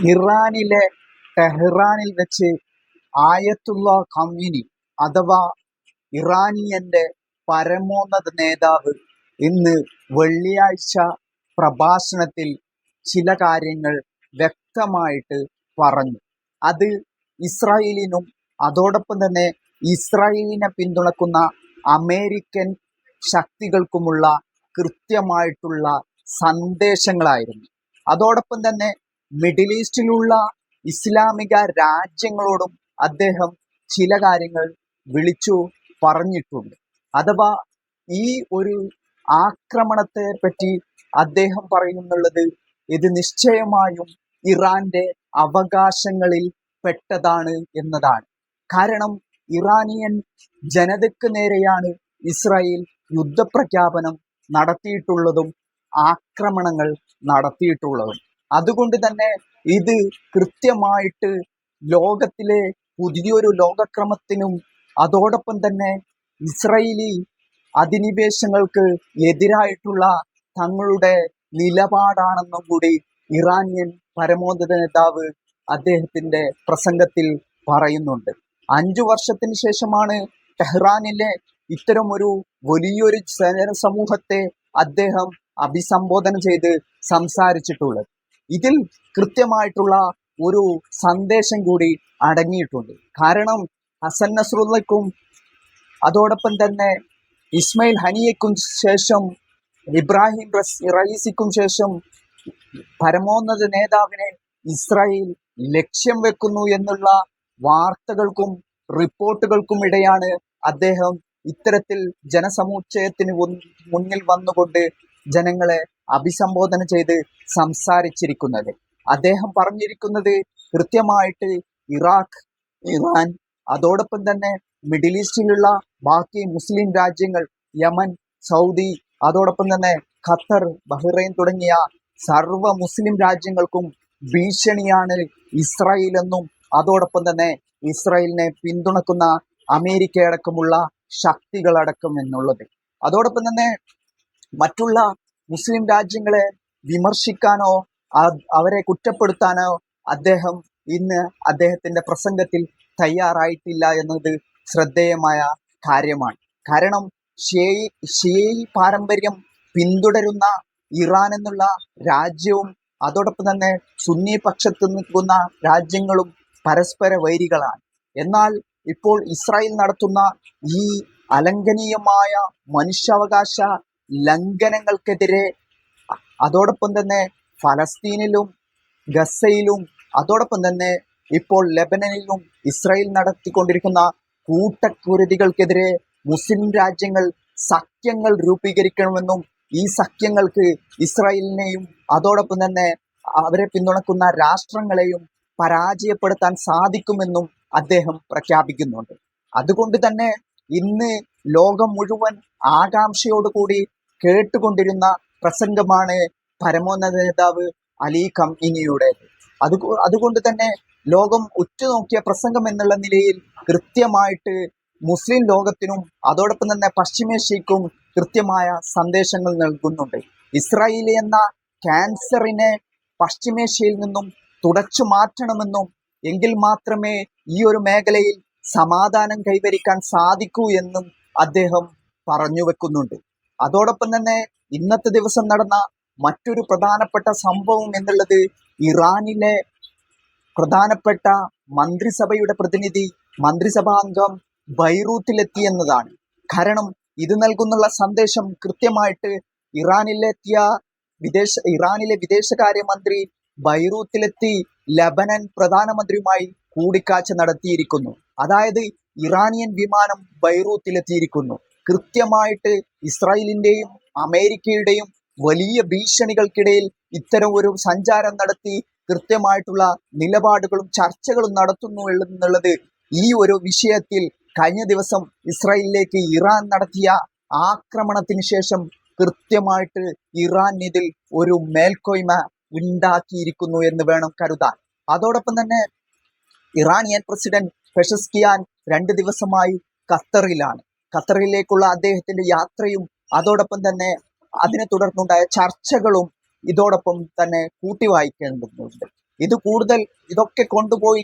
ഇറാനിലെ ടെഹ്റാനിൽ വെച്ച് ആയത്തുള്ള കമ്മിനി അഥവാ ഇറാനിയന്റെ പരമോന്നത നേതാവ് ഇന്ന് വെള്ളിയാഴ്ച പ്രഭാഷണത്തിൽ ചില കാര്യങ്ങൾ വ്യക്തമായിട്ട് പറഞ്ഞു. അത് ഇസ്രായേലിനും അതോടൊപ്പം തന്നെ ഇസ്രായേലിനെ പിന്തുണക്കുന്ന അമേരിക്കൻ ശക്തികൾക്കുമുള്ള കൃത്യമായിട്ടുള്ള സന്ദേശങ്ങളായിരുന്നു. അതോടൊപ്പം തന്നെ മിഡിൽ ഈസ്റ്റിലുള്ള ഇസ്ലാമിക രാജ്യങ്ങളോടും അദ്ദേഹം ചില കാര്യങ്ങൾ വിളിച്ചു പറഞ്ഞിട്ടുണ്ട്. അഥവാ ഈ ഒരു ആക്രമണത്തെ പറ്റി അദ്ദേഹം പറയുന്നുള്ളത് ഇത് നിശ്ചയമായും ഇറാന്റെ അവകാശങ്ങളിൽ പെട്ടതാണ് എന്നതാണ്. കാരണം ഇറാനിയൻ ജനതയ്ക്ക് നേരെയാണ് ഇസ്രായേൽ യുദ്ധപ്രഖ്യാപനം നടത്തിയിട്ടുള്ളതും ആക്രമണങ്ങൾ നടത്തിയിട്ടുള്ളതും. അതുകൊണ്ട് തന്നെ ഇത് കൃത്യമായിട്ട് ലോകത്തിലെ പുതിയൊരു ലോകക്രമത്തിനും അതോടൊപ്പം തന്നെ ഇസ്രയേലി അധിനിവേശങ്ങൾക്ക് എതിരായിട്ടുള്ള തങ്ങളുടെ നിലപാടാണെന്നും കൂടി ഇറാനിയൻ പരമോന്നത നേതാവ് അദ്ദേഹത്തിന്റെ പ്രസംഗത്തിൽ പറയുന്നുണ്ട്. അഞ്ചു വർഷത്തിന് ശേഷമാണ് ടെഹ്റാനിലെ ഇത്തരമൊരു വലിയൊരു ജനസമൂഹത്തെ അദ്ദേഹം അഭിസംബോധന ചെയ്ത് സംസാരിച്ചിട്ടുള്ളത്. ഇതിൽ കൃത്യമായിട്ടുള്ള ഒരു സന്ദേശം കൂടി അടങ്ങിയിട്ടുണ്ട്. കാരണം ഹസൻ നസ്രുള്ളക്കും അതോടൊപ്പം തന്നെ ഇസ്മയിൽ ഹനിയയ്ക്കും ശേഷം ഇബ്രാഹിം റയീസിക്കും ശേഷം പരമോന്നത നേതാവിനെ ഇസ്രായേൽ ലക്ഷ്യം വെക്കുന്നു എന്നുള്ള വാർത്തകൾക്കും റിപ്പോർട്ടുകൾക്കും ഇടയാണ് അദ്ദേഹം ഇത്തരത്തിൽ ജനസമുച്ചയത്തിന് മുന്നിൽ വന്നുകൊണ്ട് ജനങ്ങളെ അഭിസംബോധന ചെയ്ത് സംസാരിച്ചിരിക്കുന്നത്. അദ്ദേഹം പറഞ്ഞിരിക്കുന്നത് കൃത്യമായിട്ട് ഇറാഖ് ഇറാൻ അതോടൊപ്പം തന്നെ മിഡിൽ ഈസ്റ്റിലുള്ള ബാക്കി മുസ്ലിം രാജ്യങ്ങൾ യമൻ സൗദി അതോടൊപ്പം തന്നെ ഖത്തർ ബഹ്റൈൻ തുടങ്ങിയ സർവ മുസ്ലിം രാജ്യങ്ങൾക്കും ഭീഷണിയാണ് ഇസ്രായേൽ എന്നും അതോടൊപ്പം തന്നെ ഇസ്രായേലിനെ പിന്തുണക്കുന്ന അമേരിക്ക അടക്കമുള്ള ശക്തികളടക്കം എന്നുള്ളത്. അതോടൊപ്പം തന്നെ മറ്റുള്ള മുസ്ലിം രാജ്യങ്ങളെ വിമർശിക്കാനോ അവരെ കുറ്റപ്പെടുത്താനോ അദ്ദേഹം ഇന്ന് അദ്ദേഹത്തിന്റെ പ്രസംഗത്തിൽ തയ്യാറായിട്ടില്ല എന്നത് ശ്രദ്ധേയമായ കാര്യമാണ്. കാരണം ഷിയയി ഷിയയി പാരമ്പര്യം പിന്തുടരുന്ന ഇറാൻ എന്നുള്ള രാജ്യവും അതോടൊപ്പം തന്നെ സുന്നി പക്ഷത്ത് നിൽക്കുന്ന രാജ്യങ്ങളും പരസ്പര വൈരികളാണ്. എന്നാൽ ഇപ്പോൾ ഇസ്രായേൽ നടത്തുന്ന ഈ അലംഘനീയമായ മനുഷ്യാവകാശ ലംഘനങ്ങൾക്കെതിരെ അതോടൊപ്പം തന്നെ ഫലസ്തീനിലും ഗസയിലും അതോടൊപ്പം തന്നെ ഇപ്പോൾ ലെബനനിലും ഇസ്രായേൽ നടത്തിക്കൊണ്ടിരിക്കുന്ന കൂട്ടക്കുരുതികൾക്കെതിരെ മുസ്ലിം രാജ്യങ്ങൾ സഖ്യങ്ങൾ രൂപീകരിക്കണമെന്നും ഈ സഖ്യങ്ങൾക്ക് ഇസ്രായേലിനെയും അതോടൊപ്പം തന്നെ അവരെ പിന്തുണക്കുന്ന രാഷ്ട്രങ്ങളെയും പരാജയപ്പെടുത്താൻ സാധിക്കുമെന്നും അദ്ദേഹം പ്രഖ്യാപിക്കുന്നുണ്ട്. അതുകൊണ്ട് തന്നെ ഇന്ന് ലോകം മുഴുവൻ ആകാംക്ഷയോടുകൂടി കേട്ടുകൊണ്ടിരുന്ന പ്രസംഗമാണ് പരമോന്നത നേതാവ് അലി കംഇനിയുടെ. അത് അതുകൊണ്ട് തന്നെ ലോകം ഉറ്റുനോക്കിയ പ്രസംഗം എന്നുള്ള നിലയിൽ കൃത്യമായിട്ട് മുസ്ലിം ലോകത്തിനും അതോടൊപ്പം തന്നെ പശ്ചിമേഷ്യക്കും കൃത്യമായ സന്ദേശങ്ങൾ നൽകുന്നുണ്ട്. ഇസ്രായേൽ എന്ന ക്യാൻസറിനെ പശ്ചിമേഷ്യയിൽ നിന്നും തുടച്ചു മാറ്റണമെന്നും എങ്കിൽ മാത്രമേ ഈ ഒരു മേഖലയിൽ സമാധാനം കൈവരിക്കാൻ സാധിക്കൂ എന്നും അദ്ദേഹം പറഞ്ഞു വെക്കുന്നുണ്ട്. അതോടൊപ്പം തന്നെ ഇന്നത്തെ ദിവസം നടന്ന മറ്റൊരു പ്രധാനപ്പെട്ട സംഭവം എന്നുള്ളത് ഇറാനിലെ പ്രധാനപ്പെട്ട മന്ത്രിസഭയുടെ പ്രതിനിധി മന്ത്രിസഭാംഗം ബൈറൂത്തിലെത്തി എന്നതാണ്. കാരണം ഇത് നൽകുന്നുള്ള സന്ദേശം കൃത്യമായിട്ട് ഇറാനിലെത്തിയ വിദേശ ഇറാനിലെ വിദേശകാര്യമന്ത്രി ബൈറൂത്തിലെത്തി ലബനൻ പ്രധാനമന്ത്രിയുമായി കൂടിക്കാഴ്ച നടത്തിയിരിക്കുന്നു. അതായത് ഇറാനിയൻ വിമാനം ബൈറൂത്തിലെത്തിയിരിക്കുന്നു. കൃത്യമായിട്ട് ഇസ്രായേലിന്റെയും അമേരിക്കയുടെയും വലിയ ഭീഷണികൾക്കിടയിൽ ഇത്തരം ഒരു സഞ്ചാരം നടത്തി കൃത്യമായിട്ടുള്ള നിലപാടുകളും ചർച്ചകളും നടത്തുന്നു എന്നുള്ളത് ഈ ഒരു വിഷയത്തിൽ കഴിഞ്ഞ ദിവസം ഇസ്രായേലിലേക്ക് ഇറാൻ നടത്തിയ ആക്രമണത്തിന് ശേഷം കൃത്യമായിട്ട് ഇറാൻ ഇതിൽ ഒരു മേൽക്കോയ്മ ഉണ്ടാക്കിയിരിക്കുന്നു എന്ന് വേണം കരുതാൻ. അതോടൊപ്പം തന്നെ ഇറാനിയൻ പ്രസിഡന്റ് പെഷസ്കിയാൻ രണ്ട് ദിവസമായി ഖത്തറിലാണ്. ഖത്തറിലേക്കുള്ള അദ്ദേഹത്തിന്റെ യാത്രയും അതോടൊപ്പം തന്നെ അതിനെ തുടർന്നുണ്ടായ ചർച്ചകളും ഇതോടൊപ്പം തന്നെ കൂട്ടി വായിക്കേണ്ടതുണ്ട്. ഇത് കൂടുതൽ ഇതൊക്കെ കൊണ്ടുപോയി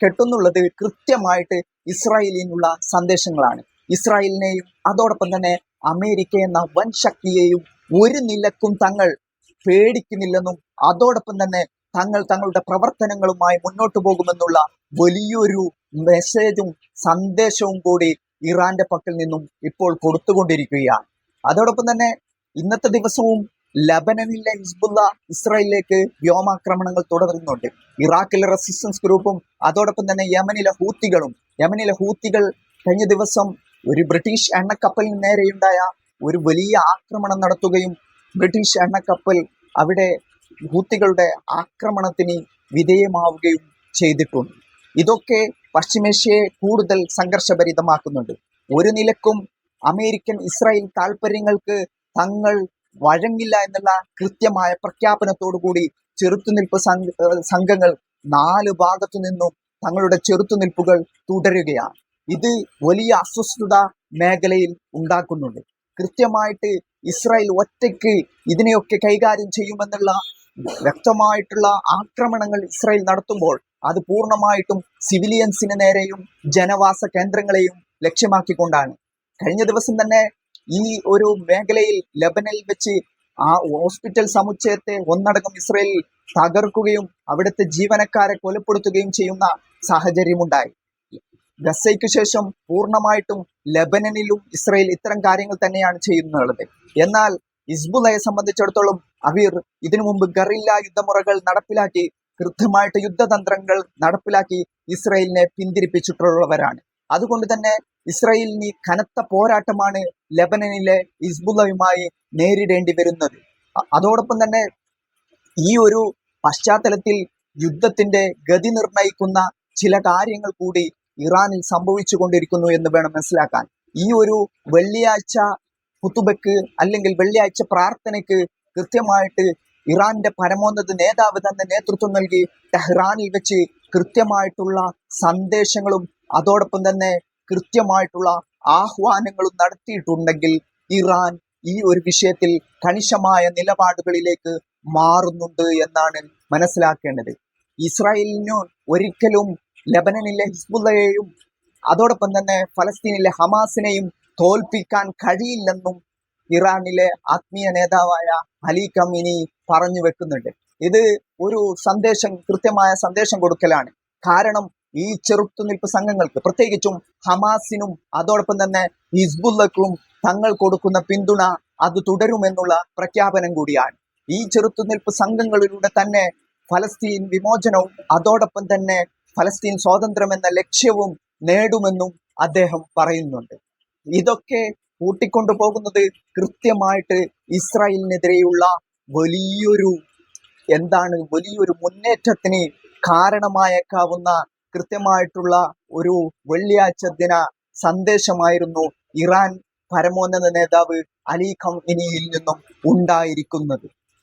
കെട്ടുന്നുള്ളത് കൃത്യമായിട്ട് ഇസ്രായേലിനുള്ള സന്ദേശങ്ങളാണ്. ഇസ്രായേലിനെയും അതോടൊപ്പം തന്നെ അമേരിക്ക എന്ന വൻ ശക്തിയെയും ഒരു നിലക്കും തങ്ങൾ പേടിക്കുന്നില്ലെന്നും അതോടൊപ്പം തന്നെ തങ്ങൾ തങ്ങളുടെ പ്രവർത്തനങ്ങളുമായി മുന്നോട്ട് പോകുമെന്നുള്ള വലിയൊരു മെസ്സേജും സന്ദേശവും കൂടി ഇറാന്റെ പക്കൽ നിന്നും ഇപ്പോൾ കൊടുത്തുകൊണ്ടിരിക്കുകയാണ്. അതോടൊപ്പം തന്നെ ഇന്നത്തെ ദിവസവും ലബനനിലെ ഹിസ്ബുല്ല ഇസ്രായേലിലേക്ക് വ്യോമാക്രമണങ്ങൾ തുടരുന്നുണ്ട് ഇറാഖിലെ റെസിസ്റ്റൻസ് ഗ്രൂപ്പും അതോടൊപ്പം തന്നെ യമനിലെ ഹൂത്തികളും. യമനിലെ ഹൂത്തികൾ കഴിഞ്ഞ ദിവസം ഒരു ബ്രിട്ടീഷ് എണ്ണക്കപ്പലിന് നേരെയുണ്ടായ ഒരു വലിയ ആക്രമണം നടത്തുകയും ബ്രിട്ടീഷ് എണ്ണക്കപ്പൽ അവിടെ ഹൂത്തികളുടെ ആക്രമണത്തിന് വിധേയമാവുകയും ചെയ്തിട്ടുണ്ട്. ഇതൊക്കെ പശ്ചിമേഷ്യയെ കൂടുതൽ സംഘർഷഭരിതമാക്കുന്നുണ്ട്. ഒരു നിലക്കും അമേരിക്കൻ ഇസ്രായേൽ താല്പര്യങ്ങൾക്ക് തങ്ങൾ വഴങ്ങില്ല എന്നുള്ള കൃത്യമായ പ്രഖ്യാപനത്തോടുകൂടി ചെറുത്തുനിൽപ്പ് സംഘ- സംഘങ്ങൾ നാല് ഭാഗത്തു നിന്നും തങ്ങളുടെ ചെറുത്തുനിൽപ്പുകൾ തുടരുകയാണ്. ഇത് വലിയ അസ്വസ്ഥത മേഖലയിൽ ഉണ്ടാക്കുന്നുണ്ട്. കൃത്യമായിട്ട് ഇസ്രായേൽ ഒറ്റയ്ക്ക് ഇതിനെയൊക്കെ കൈകാര്യം ചെയ്യുമെന്നുള്ള വ്യക്തമായിട്ടുള്ള ആക്രമണങ്ങൾ ഇസ്രായേൽ നടത്തുമ്പോൾ അത് പൂർണമായിട്ടും സിവിലിയൻസിന് നേരെയും ജനവാസ കേന്ദ്രങ്ങളെയും ലക്ഷ്യമാക്കിക്കൊണ്ടാണ്. കഴിഞ്ഞ ദിവസം തന്നെ ഈ ഒരു മേഖലയിൽ ലബനനിൽ വെച്ച് ആ ഹോസ്പിറ്റൽ സമുച്ചയത്തെ ഒന്നടങ്കം ഇസ്രായേൽ തകർക്കുകയും അവിടുത്തെ ജീവനക്കാരെ കൊലപ്പെടുത്തുകയും ചെയ്യുന്ന സാഹചര്യമുണ്ടായി. ഗസയ്ക്ക് ശേഷം പൂർണമായിട്ടും ലബനനിലും ഇസ്രയേൽ ഇത്തരം കാര്യങ്ങൾ തന്നെയാണ് ചെയ്യുന്നത്. എന്നാൽ ഇസ്ബുലയെ സംബന്ധിച്ചിടത്തോളം അവീർ ഇതിനു മുമ്പ് ഗറില്ല യുദ്ധമുറകൾ നടപ്പിലാക്കി കൃത്യമായിട്ട് യുദ്ധതന്ത്രങ്ങൾ നടപ്പിലാക്കി ഇസ്രയേലിനെ പിന്തിരിപ്പിച്ചിട്ടുള്ളവരാണ്. അതുകൊണ്ട് തന്നെ ഇസ്രയേലിന് കനത്ത പോരാട്ടമാണ് ലബനനിലെ ഇസ്ബുലയുമായി നേരിടേണ്ടി വരുന്നത്. അതോടൊപ്പം തന്നെ ഈ ഒരു പശ്ചാത്തലത്തിൽ യുദ്ധത്തിന്റെ ഗതി നിർണയിക്കുന്ന ചില കാര്യങ്ങൾ കൂടി ഇറാനിൽ സംഭവിച്ചു കൊണ്ടിരിക്കുന്നു എന്ന് വേണം മനസ്സിലാക്കാൻ. ഈ ഒരു വെള്ളിയാഴ്ച കുത്തുബക്ക് അല്ലെങ്കിൽ വെള്ളിയാഴ്ച പ്രാർത്ഥനയ്ക്ക് കൃത്യമായിട്ട് ഇറാന്റെ പരമോന്നത നേതാവ് തന്നെ നേതൃത്വം നൽകി ടെഹ്റാനിൽ വെച്ച് കൃത്യമായിട്ടുള്ള സന്ദേശങ്ങളും അതോടൊപ്പം തന്നെ കൃത്യമായിട്ടുള്ള ആഹ്വാനങ്ങളും നടത്തിയിട്ടുണ്ടെങ്കിൽ ഇറാൻ ഈ ഒരു വിഷയത്തിൽ കണിശമായ നിലപാടുകളിലേക്ക് മാറുന്നുണ്ട് എന്നാണ് മനസ്സിലാക്കേണ്ടത്. ഇസ്രായേലിന് ഒരിക്കലും ലബനനിലെ ഹിസ്ബുള്ളയെയും അതോടൊപ്പം തന്നെ ഫലസ്തീനിലെ ഹമാസിനെയും തോൽപ്പിക്കാൻ കഴിയില്ലെന്നും ഇറാനിലെ ആത്മീയ നേതാവായ അലി കമിനി പറഞ്ഞു വെക്കുന്നുണ്ട്. ഇത് ഒരു സന്ദേശം കൃത്യമായ സന്ദേശം കൊടുക്കലാണ്. കാരണം ഈ ചെറുത്തുനിൽപ്പ് സംഘങ്ങൾക്ക് പ്രത്യേകിച്ചും ഹമാസിനും അതോടൊപ്പം തന്നെ ഹിസ്ബുല്ലക്കും തങ്ങൾ കൊടുക്കുന്ന പിന്തുണ അത് തുടരുമെന്നുള്ള പ്രഖ്യാപനം കൂടിയാണ്. ഈ ചെറുത്തുനിൽപ്പ് സംഘങ്ങളിലൂടെ തന്നെ ഫലസ്തീൻ വിമോചനവും അതോടൊപ്പം തന്നെ ഫലസ്തീൻ സ്വാതന്ത്ര്യം എന്ന ലക്ഷ്യവും നേടുമെന്നും അദ്ദേഹം പറയുന്നുണ്ട്. ഇതൊക്കെ കൂട്ടിക്കൊണ്ടു പോകുന്നത് കൃത്യമായിട്ട് ഇസ്രായേലിനെതിരെയുള്ള വലിയൊരു എന്താണ് വലിയൊരു മുന്നേറ്റത്തിന് കാരണമായേക്കാവുന്ന കൃത്യമായിട്ടുള്ള ഒരു വെള്ളിയാഴ്ച ദിന സന്ദേശമായിരുന്നു ഇറാൻ പരമോന്നത നേതാവ് അലി ഖംഇനിയിൽ നിന്നും ഉണ്ടായിരിക്കുന്നത്.